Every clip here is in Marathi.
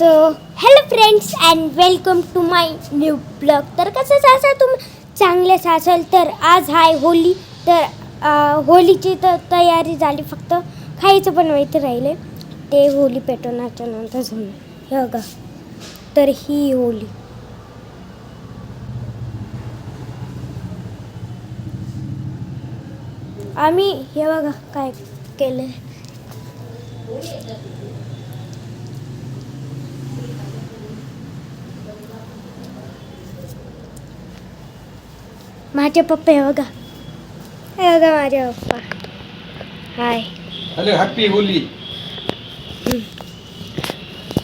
So hello friends and welcome to my new blog तर कसंच असा तुम चांगलेच असाल तर आज हाय होली तर होलीची तर तयारी झाली फक्त. खायचं पण माहिती राहिले ते होली पेटवण्याच्या नंतर होईल हे बघा. तर ही होली. आम्ही हे बघा काय केलं माझे पप्पा हे बघा. हे बघा माझे पप्पा. हाय. Hello happy Holi.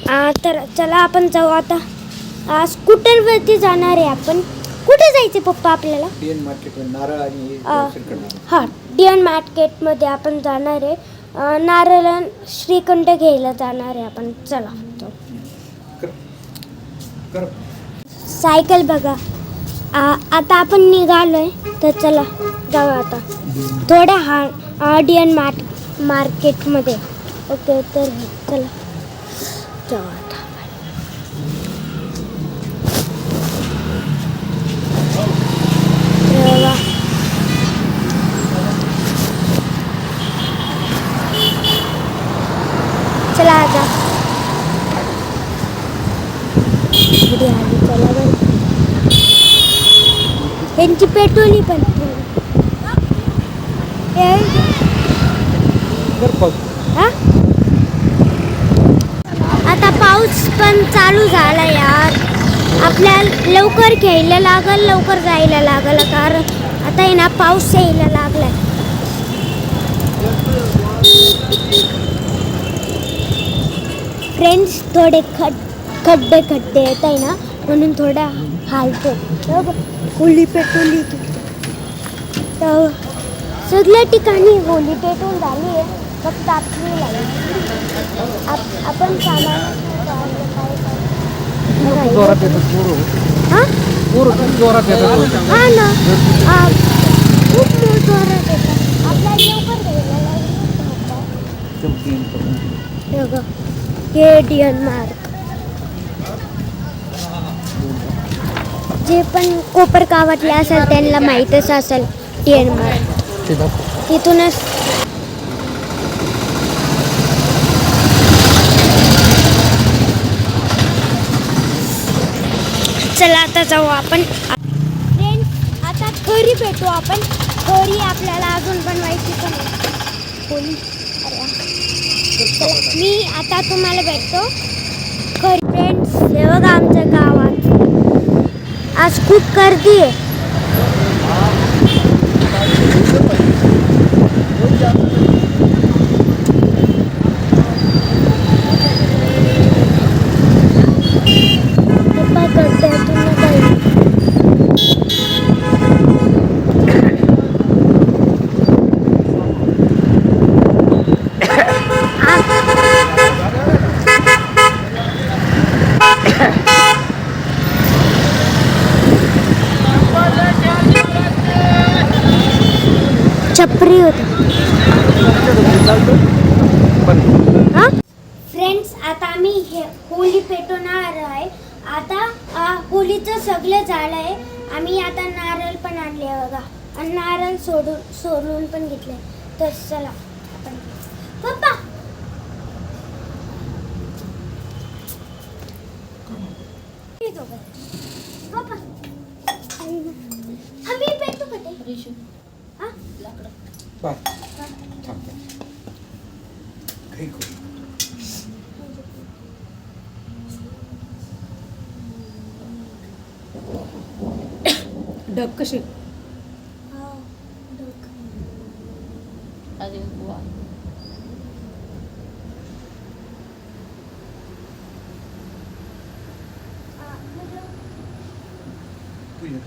आ, तर चला आपण जाऊ आता. आ, स्कूटरवरती जाणार आहे आपण? कुठे जायचे पप्पा आपल्याला? टीएन मार्केट नारळ आणि हे आ. दर्शन करणार. हां डियन मार्केटमध्ये आपण जाणार आहे. अ, नारळ आणि श्रीखंड घ्यायला जाणार आहे आपण. चला. कर कर. सायकल बघा. आ, आता आपण निघालोय तर चला जाऊ आता. थोड्या हा ऑडियन मार्ट मार्केटमध्ये ओके तर चला. जाऊ आता हे चला आता यांची पेट्रोली पण? आता पाऊस पण चालू झाला यार. आपल्याला लवकर घ्यायला लागल लवकर जायला लागल. कारण आता आहे ना पाऊस यायला लागलाय. फ्रेंड्स थोडे खड खड्डे खड्डे येत आहे ना म्हणून थोडा हालतो हे होली पेटवली तर सगळ्या ठिकाणी होली पेटवून झाली आहे. फक्त आपली लागली आप- आपण सामान जोरात येतात हा? ना. खूप जोरात येतात आपल्याला लवकर हे डियन मार्क जे पण कोपर कावटले असेल त्यांना माहीतच असेल तिथूनच चला आता जाऊ आपण. फ्रेंड्स आता घरी भेटू आपण. घरी आपल्याला अजून बनवायची पण आहे. अरे वा. चला, मी आता तुम्हाला भेटतो. घरी फ्रेंड्स हे बघा गावात आज खूप गर्दी आहे पप्पा गड्ड्यातून काही छपरी होती. हा? फ्रेंड्स आता आम्ही हे होली पेटवणार आहे. आता आ, होलीचं सगळं झालं आहे आम्ही आता नारळ पण आणले आहे बघा. आणि नारळ सोडून सोडून पण घेतले. तर चला आपण पप्पा. येतो का? पप्पा आम्ही पेटू का ते हा पाय थांब थांब. काही करू ढग कशी हा, डोकं. आ, मतलब तू ये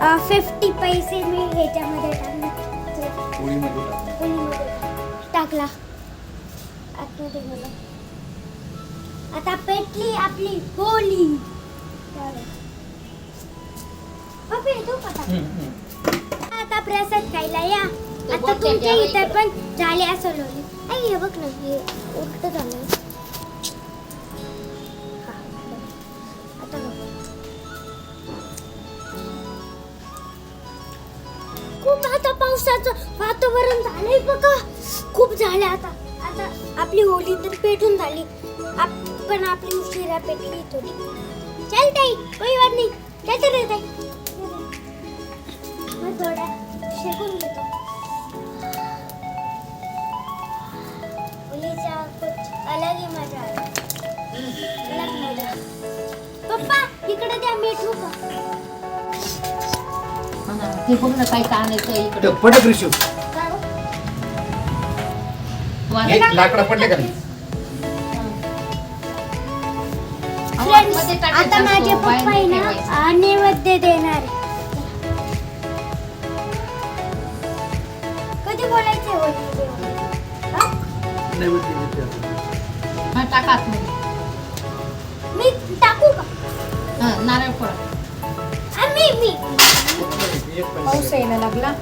फिफ्टी पैसे मी ह्याच्यामध्ये टाकले. आतमध्ये गेला आता पेटली आपली होली का आता? आता प्रसाद खायला या. आता तुमच्या इतर. पण झाले असं लोली आई हे बघ ना हे उलट झालं पावसाचं वातावरण झालंय बघा. खूप झालं आता. आता आपली होली तर पेटून झाली. आपण आपली उशिरा पेटली थोडी. चल ताई कोई बात नाही काय तर रे ताई. मग थोडा शेकून घेतो. होलीचा कुछ अलग ही मजा अलग मजा पप्पा इकडे द्या मीठ हो का ना, ते ना काय आणायचं इकडे काय हो? हे लाकडं पडले का नाही? Friends, मध्ये टाकायचं आता असतो, माझे बाहेर पप्पा आहे नाही ना ठेवायचं. आ, नैवेद्य देणार. कधी बोलायचं? हा? नैवेद्य देते. हा टाका आतमध्ये. मी टाकू का हा, नारळ आ, मी मी पाऊस यायला लागला.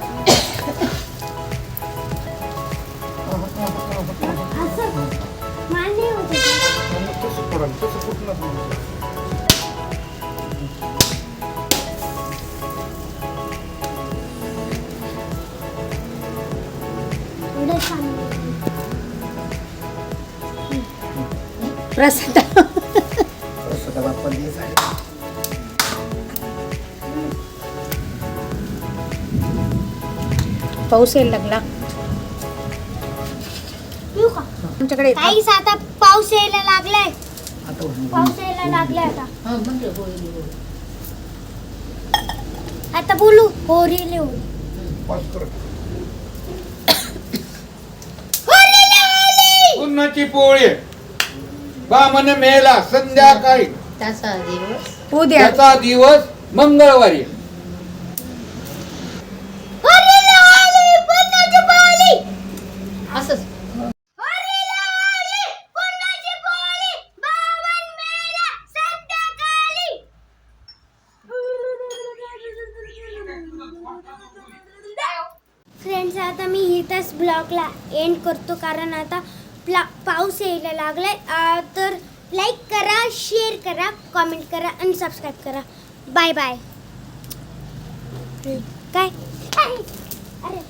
प्रसाद. पाऊस यायला लागला. आमच्याकडे काहीच आता पाऊस यायला लागलाय. पाऊस यायला लागलाय आता. हा, म्हणजे बोलू होरीले होरी. होरीले होरी पुन्हाची पोळी. बामन मेला संध्याकाळी. त्याचा दिवस. उद्या. त्याचा दिवस मंगळवारी होरीले होरी पुन्हाची पोळी असंच होरीले होरी पुन्हाची पोळी बावन मेला संध्याकाळी फ्रेंड्स आता मी इथंच ब्लॉगला एंड करतो. कारण आता प्ला पाऊस यायला लागलाय. तर लाईक करा शेअर करा कॉमेंट करा आणि सबस्क्राईब करा. बाय बाय काय? अरे.